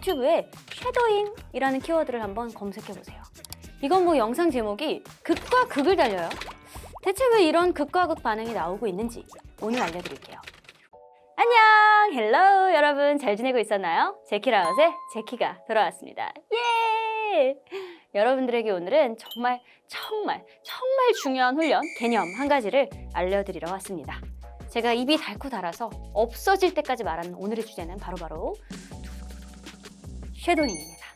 유튜브에 쉐도잉이라는 키워드를 한번 검색해 보세요. 이건 뭐 영상 제목이 극과 극을 달려요. 대체 왜 이런 극과 극 반응이 나오고 있는지 오늘 알려드릴게요. 안녕, 헬로 여러분 잘 지내고 있었나요? 제키라웃의 제키가 돌아왔습니다. 예! 여러분들에게 오늘은 정말 정말 정말 중요한 훈련 개념 한 가지를 알려드리러 왔습니다. 제가 입이 닳고 달아서 없어질 때까지 말하는 오늘의 주제는 바로바로 쉐도잉입니다.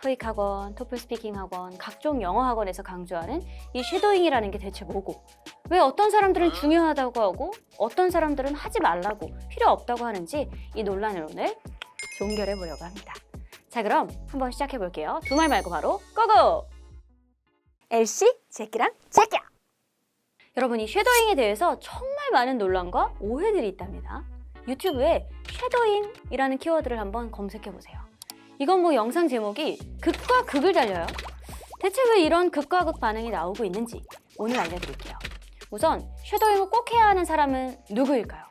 토익 학원, 토플 스피킹 학원, 각종 영어 학원에서 강조하는 이 쉐도잉이라는 게 대체 뭐고 왜 어떤 사람들은 중요하다고 하고 어떤 사람들은 하지 말라고 필요 없다고 하는지 이 논란을 오늘 종결해 보려고 합니다. 자 그럼 한번 시작해 볼게요. 두 말 말고 바로 고고! 엘씨, 제키랑 제키야! 여러분 이 쉐도잉에 대해서 정말 많은 논란과 오해들이 있답니다. 유튜브에 쉐도잉이라는 키워드를 한번 검색해 보세요. 이건 뭐 영상 제목이 극과 극을 달려요. 대체 왜 이런 극과 극 반응이 나오고 있는지 오늘 알려드릴게요. 우선 쉐도잉을 꼭 해야 하는 사람은 누구일까요?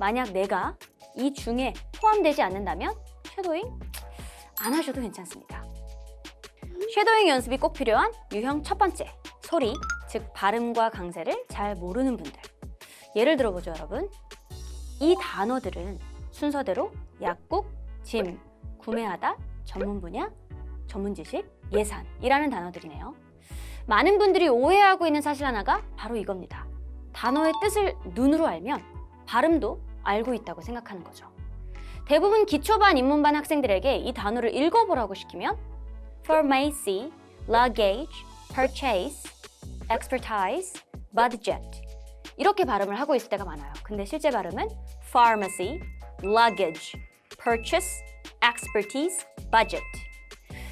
만약 내가 이 중에 포함되지 않는다면 쉐도잉 안 하셔도 괜찮습니다. 쉐도잉 연습이 꼭 필요한 유형 첫 번째 소리, 즉 발음과 강세를 잘 모르는 분들. 예를 들어보죠, 여러분. 이 단어들은 순서대로 약국, 짐, 구매하다, 전문 분야, 전문 지식, 예산이라는 단어들이네요. 많은 분들이 오해하고 있는 사실 하나가 바로 이겁니다. 단어의 뜻을 눈으로 알면 발음도 알고 있다고 생각하는 거죠. 대부분 기초반 입문반 학생들에게 이 단어를 읽어보라고 시키면 pharmacy, luggage, purchase, expertise, budget 이렇게 발음을 하고 있을 때가 많아요. 근데 실제 발음은 pharmacy, luggage, purchase, expertise, budget.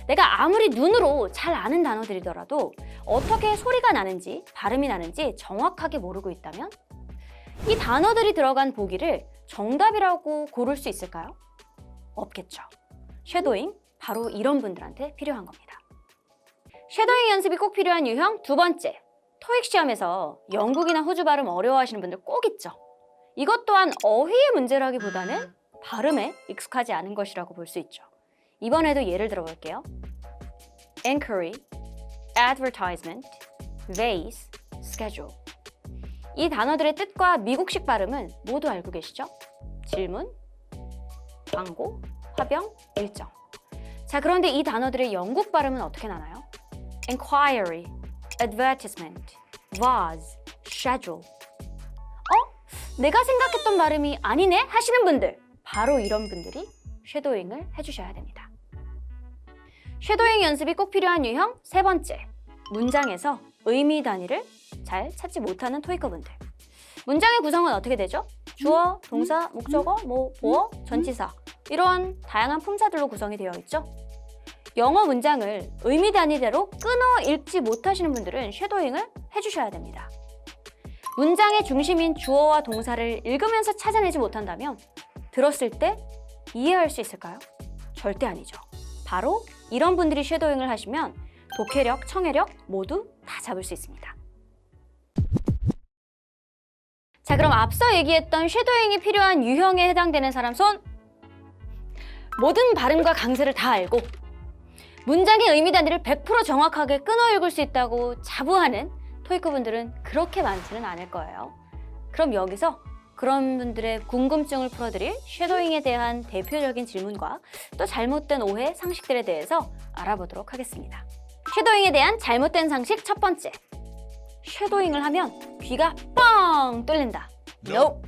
내가 아무리 눈으로 잘 아는 단어들이더라도 어떻게 소리가 나는지, 발음이 나는지 정확하게 모르고 있다면 이 단어들이 들어간 보기를 정답이라고 고를 수 있을까요? 없겠죠. 쉐도잉, 바로 이런 분들한테 필요한 겁니다. 쉐도잉 연습이 꼭 필요한 유형 두 번째. 토익 시험에서 영국이나 호주 발음 어려워하시는 분들 꼭 있죠. 이것 또한 어휘의 문제라기보다는 발음에 익숙하지 않은 것이라고 볼 수 있죠. 이번에도 예를 들어 볼게요. inquiry, advertisement, vase, schedule. 이 단어들의 뜻과 미국식 발음은 모두 알고 계시죠? 질문, 광고, 화병, 일정. 자, 그런데 이 단어들의 영국 발음은 어떻게 나나요? inquiry, advertisement, vase, schedule. 어? 내가 생각했던 발음이 아니네? 하시는 분들. 바로 이런 분들이 쉐도잉을 해주셔야 됩니다. 쉐도잉 연습이 꼭 필요한 유형 세 번째. 문장에서 의미 단위를 잘 찾지 못하는 토익커분들. 문장의 구성은 어떻게 되죠? 주어, 동사, 목적어, 뭐 보어, 전치사 이런 다양한 품사들로 구성이 되어 있죠. 영어 문장을 의미 단위대로 끊어 읽지 못하시는 분들은 쉐도잉을 해주셔야 됩니다. 문장의 중심인 주어와 동사를 읽으면서 찾아내지 못한다면 들었을 때 이해할 수 있을까요? 절대 아니죠. 바로 이런 분들이 쉐도잉을 하시면 독해력, 청해력 모두 다 잡을 수 있습니다. 자, 그럼 앞서 얘기했던 쉐도잉이 필요한 유형에 해당되는 사람 손. 모든 발음과 강세를 다 알고 문장의 의미 단위를 100% 정확하게 끊어 읽을 수 있다고 자부하는 토이크 분들은 그렇게 많지는 않을 거예요. 그럼 여기서 그런 분들의 궁금증을 풀어드릴 쉐도잉에 대한 대표적인 질문과 또 잘못된 오해, 상식들에 대해서 알아보도록 하겠습니다. 쉐도잉에 대한 잘못된 상식 첫 번째. 쉐도잉을 하면 귀가 뻥 뚫린다. No.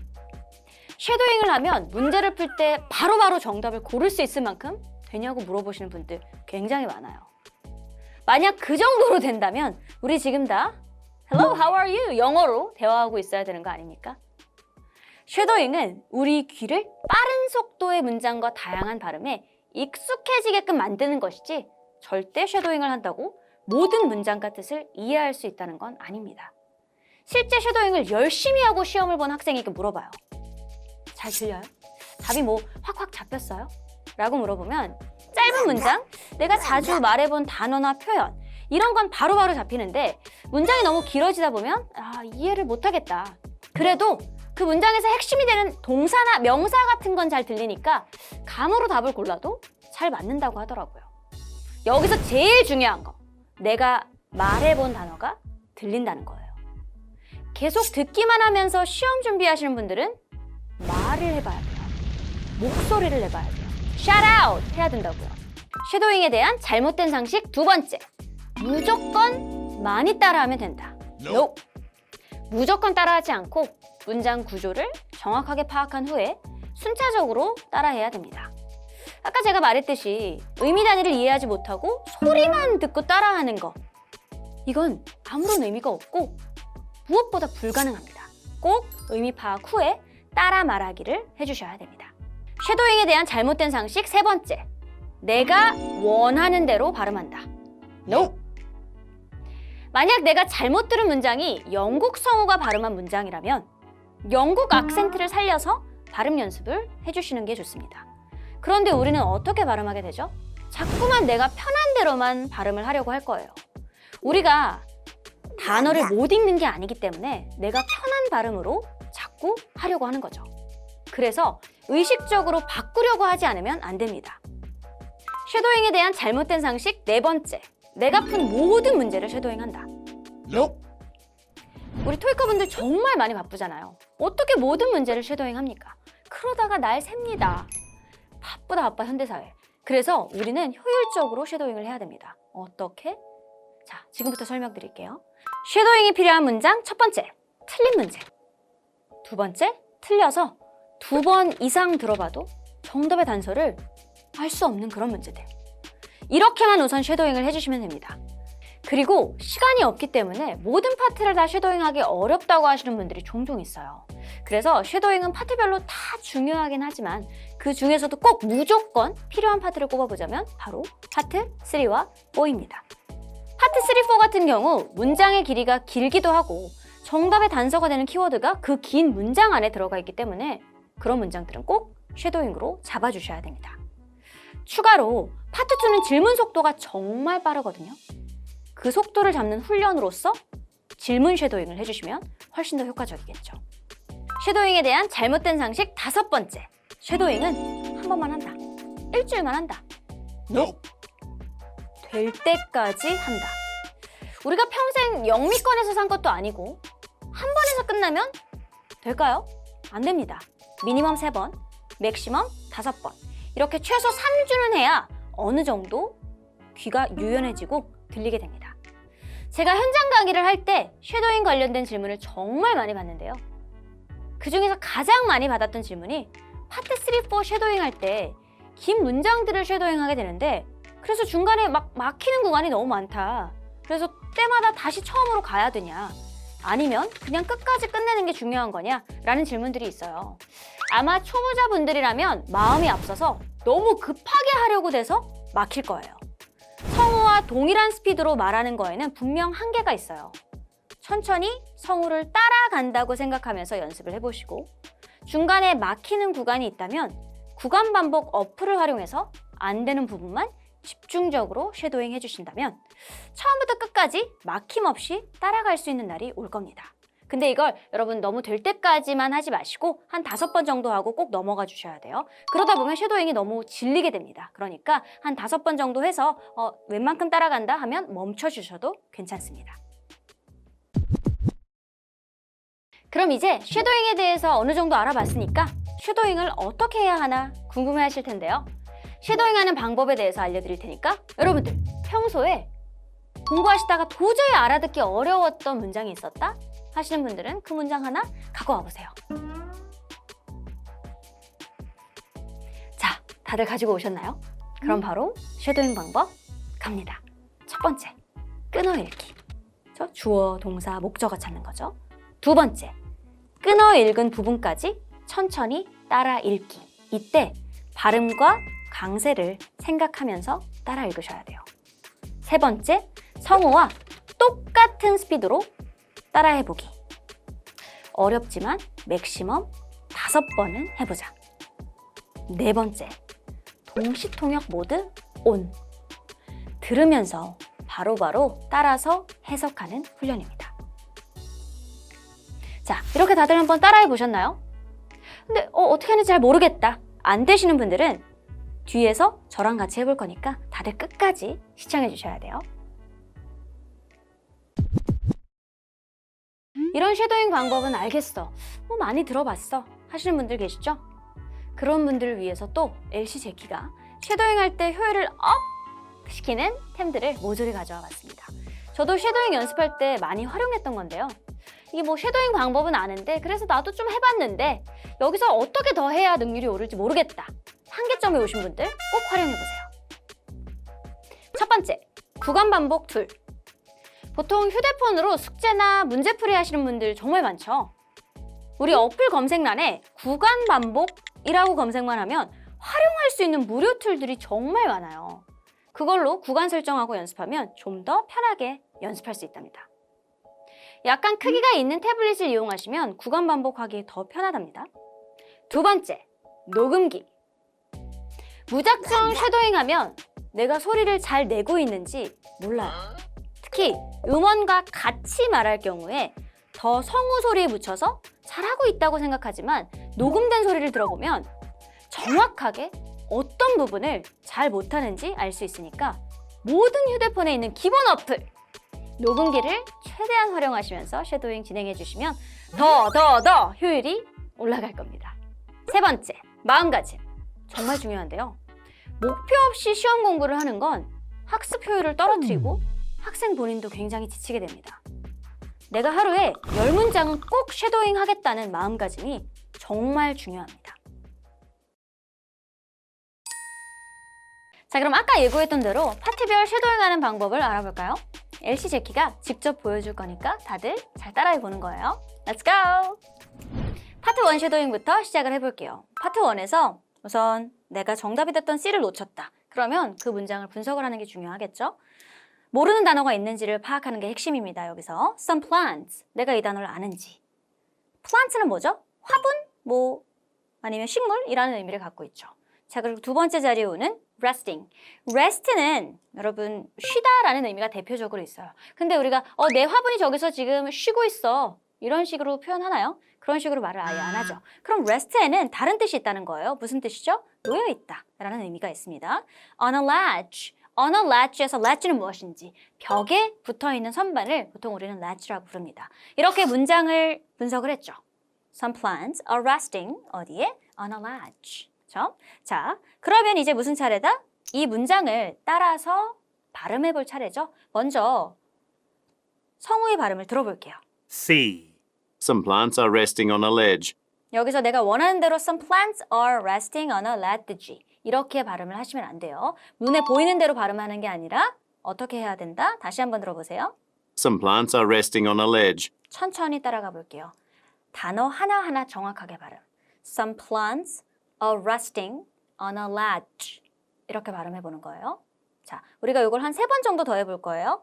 쉐도잉을 하면 문제를 풀 때 바로바로 정답을 고를 수 있을 만큼 되냐고 물어보시는 분들 굉장히 많아요. 만약 그 정도로 된다면 우리 지금 다 Hello, how are you? 영어로 대화하고 있어야 되는 거 아닙니까? 쉐도잉은 우리 귀를 빠른 속도의 문장과 다양한 발음에 익숙해지게끔 만드는 것이지 절대 쉐도잉을 한다고 모든 문장과 뜻을 이해할 수 있다는 건 아닙니다. 실제 쉐도잉을 열심히 하고 시험을 본 학생에게 물어봐요. 잘 들려요? 답이 뭐 확확 잡혔어요? 라고 물어보면 짧은 문장, 내가 자주 말해본 단어나 표현 이런 건 바로바로 잡히는데 문장이 너무 길어지다 보면 아, 이해를 못하겠다. 그래도 그 문장에서 핵심이 되는 동사나 명사 같은 건 잘 들리니까 감으로 답을 골라도 잘 맞는다고 하더라고요. 여기서 제일 중요한 거. 내가 말해본 단어가 들린다는 거예요. 계속 듣기만 하면서 시험 준비하시는 분들은 말을 해봐야 돼요. 목소리를 내봐야 돼요. shout out 해야 된다고요. 쉐도잉에 대한 잘못된 상식 두 번째. 무조건 많이 따라하면 된다. No. 무조건 따라하지 않고 문장 구조를 정확하게 파악한 후에 순차적으로 따라해야 됩니다. 아까 제가 말했듯이 의미 단위를 이해하지 못하고 소리만 듣고 따라하는 거. 이건 아무런 의미가 없고 무엇보다 불가능합니다. 꼭 의미 파악 후에 따라 말하기를 해주셔야 됩니다. 쉐도잉에 대한 잘못된 상식 세 번째. 내가 원하는 대로 발음한다. No. 만약 내가 잘못 들은 문장이 영국 성우가 발음한 문장이라면 영국 악센트를 살려서 발음 연습을 해주시는 게 좋습니다. 그런데 우리는 어떻게 발음하게 되죠? 자꾸만 내가 편한 대로만 발음을 하려고 할 거예요. 우리가 단어를 못 읽는 게 아니기 때문에 내가 편한 발음으로 자꾸 하려고 하는 거죠. 그래서 의식적으로 바꾸려고 하지 않으면 안 됩니다. 쉐도잉에 대한 잘못된 상식 네 번째. 내가 푼 모든 문제를 쉐도잉한다. 우리 토익커분들 정말 많이 바쁘잖아요. 어떻게 모든 문제를 쉐도잉합니까? 그러다가 날 셉니다. 바쁘다 바빠 현대사회. 그래서 우리는 효율적으로 쉐도잉을 해야 됩니다. 어떻게? 자, 지금부터 설명드릴게요. 쉐도잉이 필요한 문장 첫 번째, 틀린 문제. 두 번째, 틀려서 두 번 이상 들어봐도 정답의 단서를 알 수 없는 그런 문제들. 이렇게만 우선 쉐도잉을 해주시면 됩니다. 그리고 시간이 없기 때문에 모든 파트를 다 쉐도잉하기 어렵다고 하시는 분들이 종종 있어요. 그래서 쉐도잉은 파트별로 다 중요하긴 하지만 그 중에서도 꼭 무조건 필요한 파트를 꼽아보자면 바로 파트 3와 4입니다. 파트 3, 4 같은 경우 문장의 길이가 길기도 하고 정답의 단서가 되는 키워드가 그 긴 문장 안에 들어가 있기 때문에 그런 문장들은 꼭 쉐도잉으로 잡아주셔야 됩니다. 추가로 파트 2는 질문 속도가 정말 빠르거든요. 그 속도를 잡는 훈련으로서 질문 쉐도잉을 해주시면 훨씬 더 효과적이겠죠. 쉐도잉에 대한 잘못된 상식 다섯 번째. 쉐도잉은 한 번만 한다. 일주일만 한다. No. 될 때까지 한다. 우리가 평생 영미권에서 산 것도 아니고 한 번에서 끝나면 될까요? 안 됩니다. 미니멈 세 번, 맥시멈 다섯 번. 이렇게 최소 3주는 해야 어느 정도 귀가 유연해지고 들리게 됩니다. 제가 현장 강의를 할 때 쉐도잉 관련된 질문을 정말 많이 받는데요. 그 중에서 가장 많이 받았던 질문이 파트 3, 4 쉐도잉 할 때 긴 문장들을 쉐도잉 하게 되는데 그래서 중간에 막 막히는 구간이 너무 많다. 그래서 때마다 다시 처음으로 가야 되냐. 아니면 그냥 끝까지 끝내는 게 중요한 거냐? 라는 질문들이 있어요. 아마 초보자분들이라면 마음이 앞서서 너무 급하게 하려고 돼서 막힐 거예요. 성우와 동일한 스피드로 말하는 거에는 분명 한계가 있어요. 천천히 성우를 따라간다고 생각하면서 연습을 해보시고 중간에 막히는 구간이 있다면 구간 반복 어플을 활용해서 안 되는 부분만 집중적으로 쉐도잉 해주신다면 처음부터 끝까지 막힘없이 따라갈 수 있는 날이 올 겁니다. 근데 이걸 여러분 너무 될 때까지만 하지 마시고 한 다섯 번 정도 하고 꼭 넘어가 주셔야 돼요. 그러다 보면 쉐도잉이 너무 질리게 됩니다. 그러니까 한 다섯 번 정도 해서 어, 웬만큼 따라간다 하면 멈춰 주셔도 괜찮습니다. 그럼 이제 쉐도잉에 대해서 어느 정도 알아봤으니까 쉐도잉을 어떻게 해야 하나 궁금해 하실 텐데요. 쉐도잉하는 방법에 대해서 알려드릴 테니까 여러분들 평소에 공부하시다가 도저히 알아듣기 어려웠던 문장이 있었다 하시는 분들은 그 문장 하나 갖고 와보세요. 자, 다들 가지고 오셨나요? 그럼 바로 쉐도잉 방법 갑니다. 첫 번째, 끊어 읽기. 저 주어, 동사, 목적어 찾는 거죠. 두 번째, 끊어 읽은 부분까지 천천히 따라 읽기. 이때 발음과 강세를 생각하면서 따라 읽으셔야 돼요. 세 번째, 성우와 똑같은 스피드로 따라해보기. 어렵지만 맥시멈 다섯 번은 해보자. 네 번째, 동시통역 모드 온. 들으면서 바로 바로 따라서 해석하는 훈련입니다. 자, 이렇게 다들 한번 따라해 보셨나요? 근데 어, 어떻게 하는지 잘 모르겠다. 안 되시는 분들은 뒤에서 저랑 같이 해볼 거니까 다들 끝까지 시청해 주셔야 돼요. 이런 쉐도잉 방법은 알겠어. 뭐 많이 들어봤어. 하시는 분들 계시죠? 그런 분들을 위해서 또 LC 제키가 쉐도잉 할 때 효율을 업 시키는 템들을 모조리 가져와 봤습니다. 저도 쉐도잉 연습할 때 많이 활용했던 건데요. 이게 뭐 쉐도잉 방법은 아는데 그래서 나도 좀 해봤는데 여기서 어떻게 더 해야 능률이 오를지 모르겠다. 한계점에 오신 분들 꼭 활용해 보세요. 첫 번째, 구간 반복 툴. 보통 휴대폰으로 숙제나 문제풀이 하시는 분들 정말 많죠. 우리 어플 검색란에 구간 반복이라고 검색만 하면 활용할 수 있는 무료 툴들이 정말 많아요. 그걸로 구간 설정하고 연습하면 좀 더 편하게 연습할 수 있답니다. 약간 크기가 있는 태블릿을 이용하시면 구간 반복하기 더 편하답니다. 두 번째, 녹음기. 무작정 쉐도잉 하면 내가 소리를 잘 내고 있는지 몰라요. 특히 음원과 같이 말할 경우에 더 성우 소리에 묻혀서 잘하고 있다고 생각하지만 녹음된 소리를 들어보면 정확하게 어떤 부분을 잘 못하는지 알 수 있으니까 모든 휴대폰에 있는 기본 어플 녹음기를 최대한 활용하시면서 쉐도잉 진행해 주시면 더 더 더 효율이 올라갈 겁니다. 세 번째, 마음가짐. 정말 중요한데요. 목표 없이 시험 공부를 하는 건 학습 효율을 떨어뜨리고 학생 본인도 굉장히 지치게 됩니다. 내가 하루에 열문장은꼭 쉐도잉 하겠다는 마음가짐이 정말 중요합니다. 자, 그럼 아까 예고했던 대로 파티별 쉐도잉 하는 방법을 알아볼까요? LC 제키가 직접 보여줄 거니까 다들 잘 따라해 보는 거예요. Let's go! 파트 1 쉐도잉부터 시작을 해볼게요. 파트 1에서 우선 내가 정답이 됐던 C를 놓쳤다. 그러면 그 문장을 분석을 하는 게 중요하겠죠? 모르는 단어가 있는지를 파악하는 게 핵심입니다. 여기서 some plants 내가 이 단어를 아는지 plants는 뭐죠? 화분? 뭐 아니면 식물이라는 의미를 갖고 있죠. 자 그리고 두 번째 자리에 오는 resting. rest는 여러분 쉬다라는 의미가 대표적으로 있어요. 근데 우리가 어, 내 화분이 저기서 지금 쉬고 있어 이런 식으로 표현하나요? 그런 식으로 말을 아예 안 하죠. 그럼 rest에는 다른 뜻이 있다는 거예요. 무슨 뜻이죠? 놓여 있다 라는 의미가 있습니다. on a ledge. On a ledge에서 ledge는 무엇인지 벽에 붙어 있는 선반을 보통 우리는 ledge라고 부릅니다. 이렇게 문장을 분석을 했죠. Some plants are resting 어디에? on a ledge. 그렇죠? 자, 그러면 이제 무슨 차례다? 이 문장을 따라서 발음해 볼 차례죠. 먼저 성우의 발음을 들어볼게요. C. Some plants are resting on a ledge. 여기서 내가 원하는 대로 some plants are resting on a ledge 이렇게 발음을 하시면 안 돼요. 눈에 보이는 대로 발음하는 게 아니라 어떻게 해야 된다? 다시 한번 들어보세요. Some plants are resting on a ledge. 천천히 따라가 볼게요. 단어 하나하나 정확하게 발음. Some plants are resting on a ledge. 이렇게 발음해 보는 거예요. 자, 우리가 이걸 한 세 번 정도 더 해볼 거예요.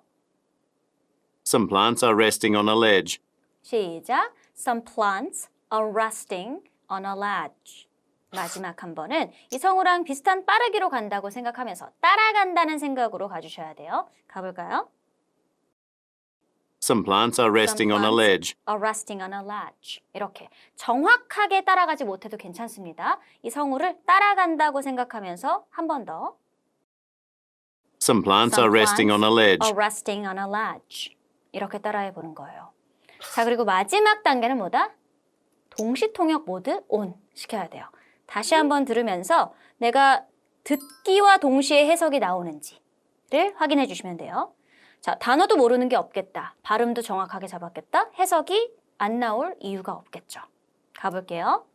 Some plants are resting on a ledge. 시작. Some plants are resting on a ledge. 마지막 한 번은 이 성우랑 비슷한 빠르기로 간다고 생각하면서 따라간다는 생각으로 가주셔야 돼요. 가볼까요? Some plants are resting on a ledge. are resting on a ledge. 이렇게 정확하게 따라가지 못해도 괜찮습니다. 이 성우를 따라간다고 생각하면서 한 번 더. Some plants are resting on a ledge. are resting on a ledge. 이렇게 따라해 보는 거예요. 자, 그리고 마지막 단계는 뭐다? 동시 통역 모드 온 시켜야 돼요. 다시 한번 들으면서 내가 듣기와 동시에 해석이 나오는지를 확인해 주시면 돼요. 자, 단어도 모르는 게 없겠다. 발음도 정확하게 잡았겠다. 해석이 안 나올 이유가 없겠죠. 가볼게요.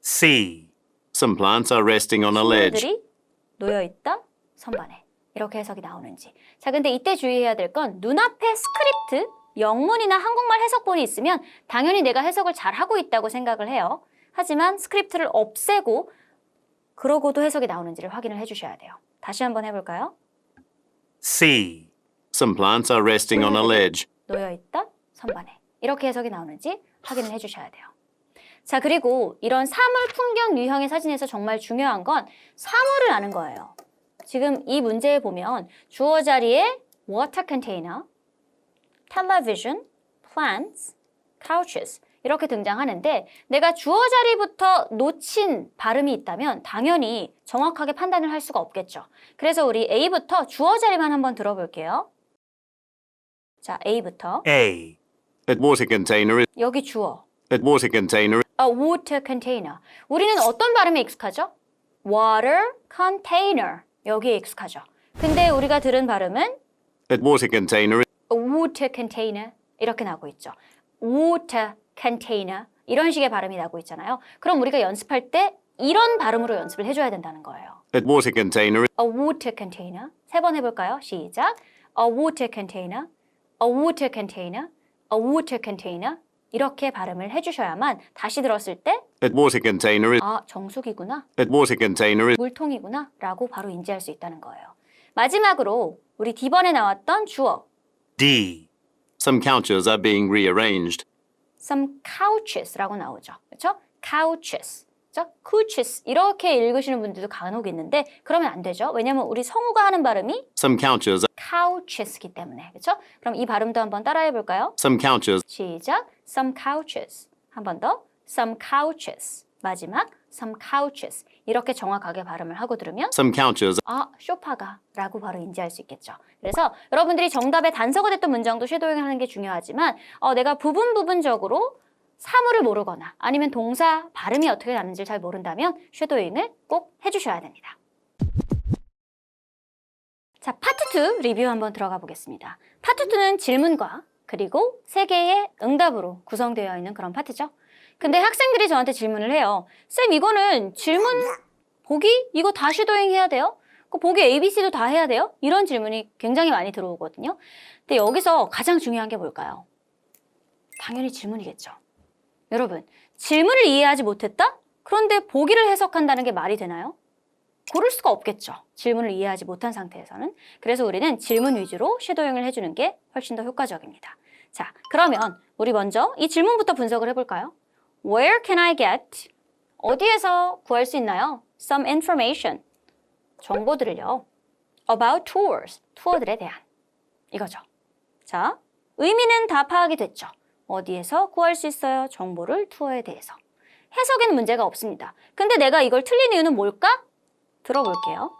C. Some plants are resting on a ledge. 놓여 있다 선반에 이렇게 해석이 나오는지. 자, 근데 이때 주의해야 될 건 눈앞에 스크립트 영문이나 한국말 해석본이 있으면 당연히 내가 해석을 잘 하고 있다고 생각을 해요. 하지만 스크립트를 없애고 그러고도 해석이 나오는지를 확인을 해주셔야 돼요. 다시 한번 해볼까요? C. Some plants are resting on a ledge. 놓여 있다 선반에 이렇게 해석이 나오는지 확인을 해주셔야 돼요. 자 그리고 이런 사물 풍경 유형의 사진에서 정말 중요한 건 사물을 아는 거예요. 지금 이 문제에 보면 주어 자리에 water container, television, plants, couches 이렇게 등장하는데 내가 주어 자리부터 놓친 발음이 있다면 당연히 정확하게 판단을 할 수가 없겠죠. 그래서 우리 A부터 주어 자리만 한번 들어볼게요. 자, A부터 A. A water container 여기 주어. a water container A water container. 우리는 어떤 발음에 익숙하죠? Water container. 여기에 익숙하죠. 근데 우리가 들은 발음은 a water container a water container 이렇게 나고 있죠. water container 이런 식의 발음이 나고 있잖아요. 그럼 우리가 연습할 때 이런 발음으로 연습을 해줘야 된다는 거예요. a water container A water container. 세 번 해볼까요? 시작. A water container. A water container. A water container. 이렇게 발음을 해주셔야만 다시 들었을 때 a water container is 아, 정수기구나. a water container is 물통이구나. 라고 바로 인지할 수 있다는 거예요. 마지막으로 우리 D번에 나왔던 주어. D. some couches are being rearranged. Some couches라고 나오죠. 그렇죠? couches. 그렇죠? couches 이렇게 읽으시는 분들도 간혹 있는데 그러면 안 되죠. 왜냐면 우리 성우가 하는 발음이 Some couches couches이기 때문에. 그렇죠? 그럼 이 발음도 한번 따라해 볼까요? some couches 시작. some couches. 한 번 더. some couches. 마지막 some couches. 이렇게 정확하게 발음을 하고 들으면 some couches 아, 쇼파가 라고 바로 인지할 수 있겠죠. 그래서 여러분들이 정답에 단서가 됐던 문장도 쉐도잉 하는 게 중요하지만 어, 내가 부분 부분적으로 사물을 모르거나 아니면 동사 발음이 어떻게 나는지를 잘 모른다면 쉐도잉을 꼭 해주셔야 됩니다. 자, 파트 2 리뷰 한번 들어가 보겠습니다. 파트 2는 질문과 그리고 세 개의 응답으로 구성되어 있는 그런 파트죠. 근데 학생들이 저한테 질문을 해요. 쌤, 이거는 질문 보기? 이거 다 쉐도잉 해야 돼요? 그 보기 ABC도 다 해야 돼요? 이런 질문이 굉장히 많이 들어오거든요. 근데 여기서 가장 중요한 게 뭘까요? 당연히 질문이겠죠. 여러분, 질문을 이해하지 못했다? 그런데 보기를 해석한다는 게 말이 되나요? 고를 수가 없겠죠. 질문을 이해하지 못한 상태에서는. 그래서 우리는 질문 위주로 쉐도잉을 해주는 게 훨씬 더 효과적입니다. 자, 그러면 우리 먼저 이 질문부터 분석을 해볼까요? Where can I get? 어디에서 구할 수 있나요? Some information. 정보들을요. About tours. 투어들에 대한. 이거죠. 자, 의미는 다 파악이 됐죠. 어디에서 구할 수 있어요? 정보를 투어에 대해서. 해석에는 문제가 없습니다. 근데 내가 이걸 틀린 이유는 뭘까? 들어볼게요.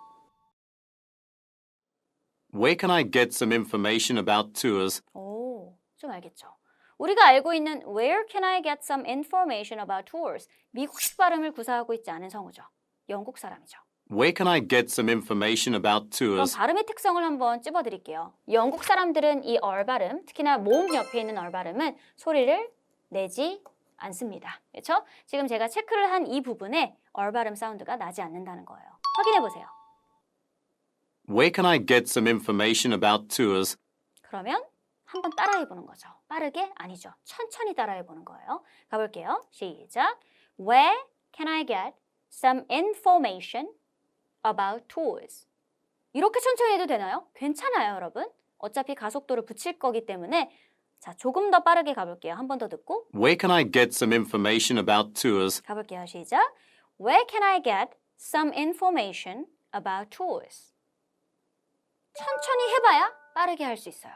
Where can I get some information about tours? 오, 좀 알겠죠. 우리가 알고 있는 Where can I get some information about tours? 미국식 발음을 구사하고 있지 않은 성우죠. 영국 사람이죠. Where can I get some information about 그럼 tours? 발음의 특성을 한번 찝어드릴게요. 영국 사람들은 이 얼 발음, 특히나 모음 옆에 있는 얼 발음은 소리를 내지 않습니다. 그렇죠? 지금 제가 체크를 한 이 부분에 얼 발음 사운드가 나지 않는다는 거예요. 확인해 보세요. Where can I get some information about tours? 그러면 한번 따라해 보는 거죠. 빠르게 아니죠. 천천히 따라해 보는 거예요. 가볼게요. 시작. Where can I get some information about tours? 이렇게 천천히 해도 되나요? 괜찮아요, 여러분. 어차피 가속도를 붙일 거기 때문에 자, 조금 더 빠르게 가볼게요. 한 번 더 듣고 Where can I get some information about tours? 가볼게요. 시작. Where can I get some information about tours? 천천히 해봐야 빠르게 할 수 있어요.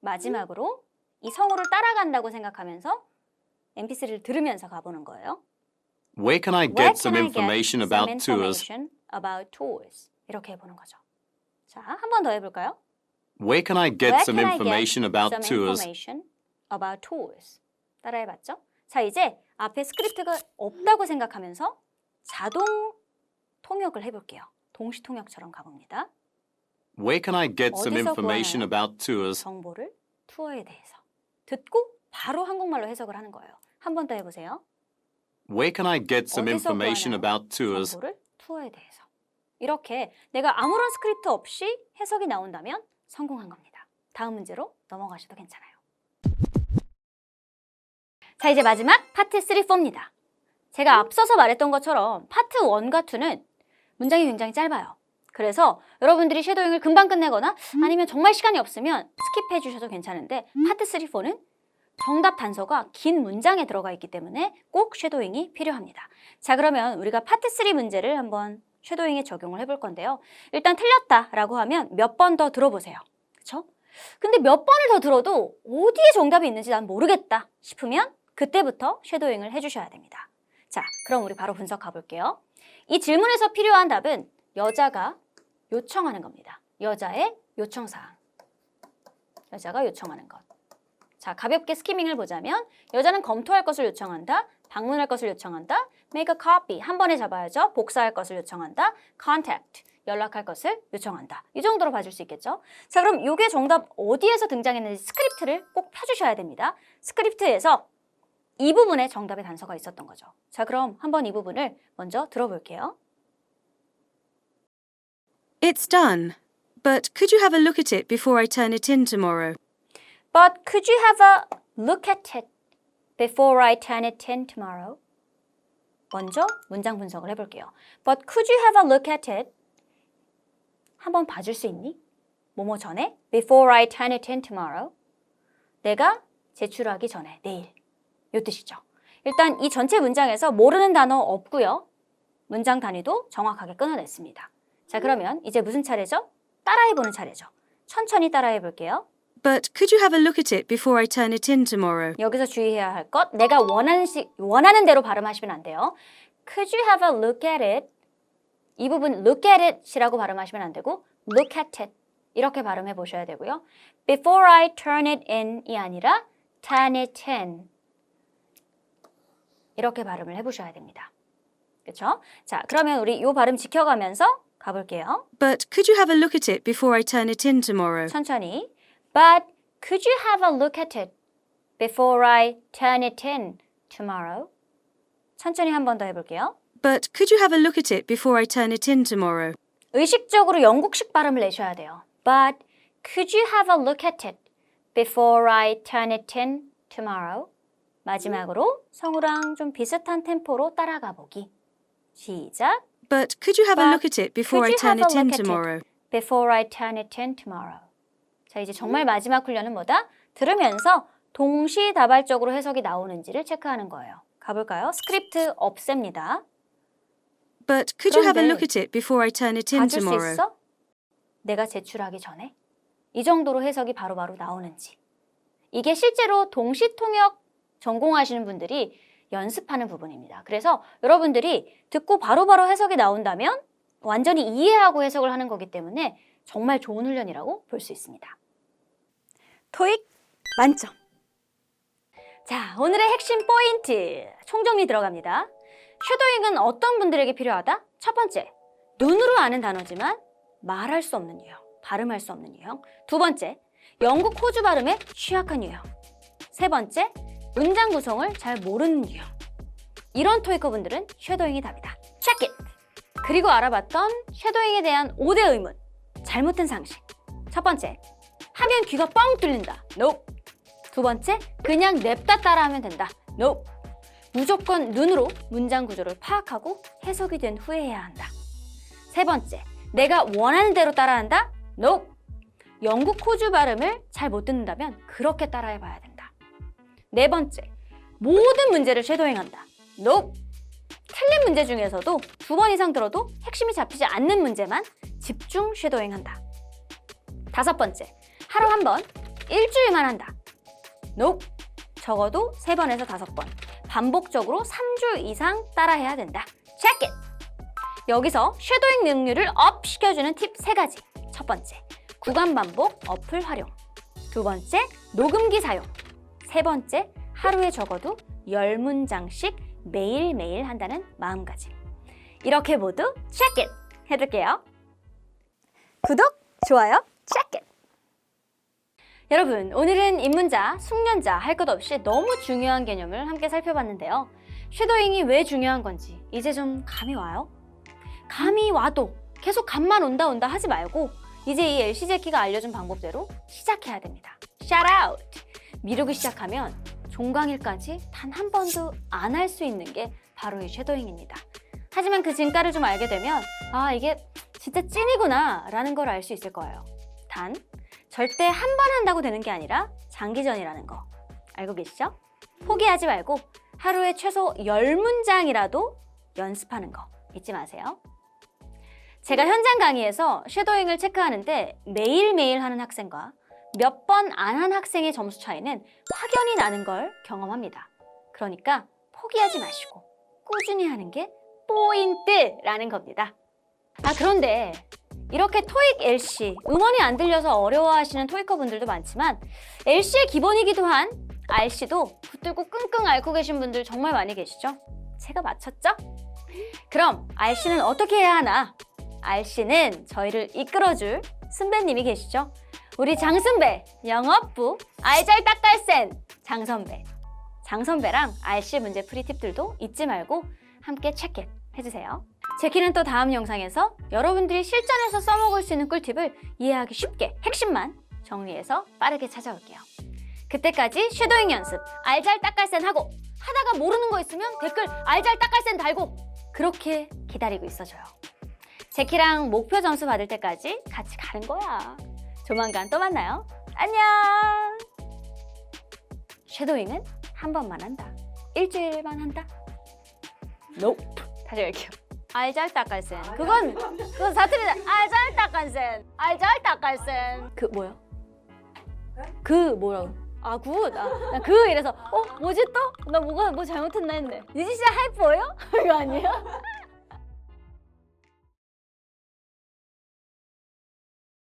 마지막으로 이 성우를 따라간다고 생각하면서 MP3를 들으면서 가보는 거예요. Where can I Where get some can I get information some about tours? information about tours? 이렇게 해보는 거죠. 자, 한 번 더 해볼까요? Where can I get Where some can I get information about some tours? information about tours. 따라해봤죠? 자, 이제 앞에 스크립트가 없다고 생각하면서 자동 통역을 해볼게요. 동시 통역처럼 가봅니다. Where can I get some 어디서 information 구하나요? about tours? 정보를 투어에 대해서 듣고 바로 한국말로 해석을 하는 거예요. 한 번 더 해보세요. Where can I get some 어디서 information 구하나요? about tours? 정보를 투어에 대해서. 이렇게 내가 아무런 스크립트 없이 해석이 나온다면 성공한 겁니다. 다음 문제로 넘어가셔도 괜찮아요. 자, 이제 마지막 파트 3, 4입니다. 제가 앞서서 말했던 것처럼 파트 1과 2는 문장이 굉장히 짧아요. 그래서 여러분들이 쉐도잉을 금방 끝내거나 아니면 정말 시간이 없으면 스킵해 주셔도 괜찮은데 파트 3, 4는 정답 단서가 긴 문장에 들어가 있기 때문에 꼭 쉐도잉이 필요합니다. 자, 그러면 우리가 파트 3 문제를 한번 쉐도잉에 적용을 해볼 건데요. 일단 틀렸다라고 하면 몇 번 더 들어보세요. 그쵸? 근데 몇 번을 더 들어도 어디에 정답이 있는지 난 모르겠다 싶으면 그때부터 쉐도잉을 해주셔야 됩니다. 자, 그럼 우리 바로 분석 가볼게요. 이 질문에서 필요한 답은 여자가 요청하는 겁니다. 여자의 요청사항. 여자가 요청하는 것. 자, 가볍게 스키밍을 보자면 여자는 검토할 것을 요청한다. 방문할 것을 요청한다. make a copy. 한 번에 잡아야죠. 복사할 것을 요청한다. contact. 연락할 것을 요청한다. 이 정도로 봐줄 수 있겠죠? 자, 그럼 이게 정답 어디에서 등장했는지 스크립트를 꼭 펴주셔야 됩니다. 스크립트에서 이 부분에 정답의 단서가 있었던 거죠. 자, 그럼 한번 이 부분을 먼저 들어볼게요. It's done. But could you have a look at it before I turn it in tomorrow? But could you have a look at it before I turn it in tomorrow? 먼저 문장 분석을 해볼게요. But could you have a look at it? 한번 봐줄 수 있니? 뭐뭐 전에 before I turn it in tomorrow. 내가 제출하기 전에 내일. 요 뜻이죠. 일단 이 전체 문장에서 모르는 단어 없고요. 문장 단위도 정확하게 끊어냈습니다. 자 그러면 이제 무슨 차례죠? 따라해보는 차례죠. 천천히 따라해 볼게요. But could you have a look at it before I turn it in tomorrow? 여기서 주의해야 할 것, 내가 원하는 시, 원하는 대로 발음하시면 안 돼요. Could you have a look at it? 이 부분 look at it이라고 발음하시면 안 되고 look at it 이렇게 발음해 보셔야 되고요. Before I turn it in이 아니라 turn it in 이렇게 발음을 해보셔야 됩니다. 그렇죠? 자, 그러면 우리 이 발음 지켜가면서 가볼게요. But could you have a look at it before I turn it in tomorrow? 천천히. But could you have a look at it before I turn it in tomorrow? 천천히 한 번 더 해볼게요. But could you have a look at it before I turn it in tomorrow? 의식적으로 영국식 발음을 내셔야 돼요. But could you have a look at it before I turn it in tomorrow? 마지막으로 성우랑 좀 비슷한 템포로 따라가 보기. 시작. But could you have a look at it before I turn it in tomorrow? Before I turn it in tomorrow. 자, 이제 정말 마지막 훈련은 뭐다? 들으면서 동시다발적으로 해석이 나오는지를 체크하는 거예요. 가볼까요? 스크립트 없앱니다. But could you have a look at it before I turn it in 봐줄 수 tomorrow? 있어? 내가 제출하기 전에? 이 정도로 해석이 바로바로 나오는지. 이게 실제로 동시통역 전공하시는 분들이 연습하는 부분입니다. 그래서 여러분들이 듣고 바로 바로 해석이 나온다면 완전히 이해하고 해석을 하는 거기 때문에 정말 좋은 훈련이라고 볼 수 있습니다. 토익 만점. 자, 오늘의 핵심 포인트 총정리 들어갑니다. 쉐도잉은 어떤 분들에게 필요하다? 첫 번째, 눈으로 아는 단어지만 말할 수 없는 유형, 발음할 수 없는 유형. 두 번째, 영국 호주 발음에 취약한 유형. 세 번째, 문장 구성을 잘 모르는 유형. 이런 토이커 분들은 쉐도잉이 답이다. It! 그리고 알아봤던 쉐도잉에 대한 5대 의문. 잘못된 상식. 첫 번째, 하면 귀가 뻥 뚫린다. Nope. 두 번째, 그냥 냅다 따라하면 된다. Nope. 무조건 눈으로 문장 구조를 파악하고 해석이 된 후에 해야 한다. 세 번째, 내가 원하는 대로 따라한다? Nope. 영국 호주 발음을 잘 못 듣는다면 그렇게 따라해 봐야 된다. 네 번째, 모든 문제를 쉐도잉한다. Nope. 틀린 문제 중에서도 두 번 이상 들어도 핵심이 잡히지 않는 문제만 집중 쉐도잉한다. 다섯 번째, 하루 한 번, 일주일만 한다. Nope. 적어도 세 번에서 다섯 번. 반복적으로 3주 이상 따라해야 된다. Check it! 여기서 쉐도잉 능률을 업 시켜주는 팁 세 가지. 첫 번째, 구간 반복 어플 활용. 두 번째, 녹음기 사용. 세 번째, 하루에 적어도 10문장씩 매일매일 한다는 마음가짐. 이렇게 모두 check it! 해둘게요. 구독, 좋아요, check it! 여러분, 오늘은 입문자, 숙련자 할 것 없이 너무 중요한 개념을 함께 살펴봤는데요. 쉐도잉이 왜 중요한 건지 이제 좀 감이 와요? 감이 와도 계속 감만 온다 온다 하지 말고 이제 이 LC 제키가 알려준 방법대로 시작해야 됩니다. Shout out! 미루기 시작하면 종강일까지 단 한 번도 안 할 수 있는 게 바로 이 쉐도잉입니다. 하지만 그 진가를 좀 알게 되면 아 이게 진짜 찐이구나 라는 걸 알 수 있을 거예요. 단 절대 한 번 한다고 되는 게 아니라 장기전이라는 거 알고 계시죠? 포기하지 말고 하루에 최소 10문장이라도 연습하는 거 잊지 마세요. 제가 현장 강의에서 쉐도잉을 체크하는데 매일매일 하는 학생과 몇 번 안 한 학생의 점수 차이는 확연히 나는 걸 경험합니다. 그러니까 포기하지 마시고 꾸준히 하는 게 포인트라는 겁니다. 아, 그런데 이렇게 토익 LC 응원이 안 들려서 어려워하시는 토익커 분들도 많지만 LC의 기본이기도 한 RC도 붙들고 끙끙 앓고 계신 분들 정말 많이 계시죠? 제가 맞췄죠? 그럼 RC는 어떻게 해야 하나? RC는 저희를 이끌어줄 선배님이 계시죠? 우리 장선배 영업부 알잘딱깔센 장선배 장선배랑 RC 문제 풀이 팁들도 잊지 말고 함께 체크 해주세요. 제키는 또 다음 영상에서 여러분들이 실전에서 써먹을 수 있는 꿀팁을 이해하기 쉽게 핵심만 정리해서 빠르게 찾아올게요. 그때까지 쉐도잉 연습 알잘딱깔센 하고 하다가 모르는 거 있으면 댓글 알잘딱깔센 달고 그렇게 기다리고 있어줘요. 제키랑 목표 점수 받을 때까지 같이 가는 거야. 조만간 또 만나요. 안녕! 쉐도잉은 한 번만 한다. 일주일만 한다. Nope. 다시 할게요. 알잘딱깔센. 그건 그건 사투리다. 알잘딱깔센. 알잘딱깔센. 그 뭐야? 그 뭐라고? 아 굿. 아 나 그 이래서 어 뭐지 또? 나 뭐가 뭐 잘못했나 했네. 유지 씨 하이퍼예요? 이거 아니에요?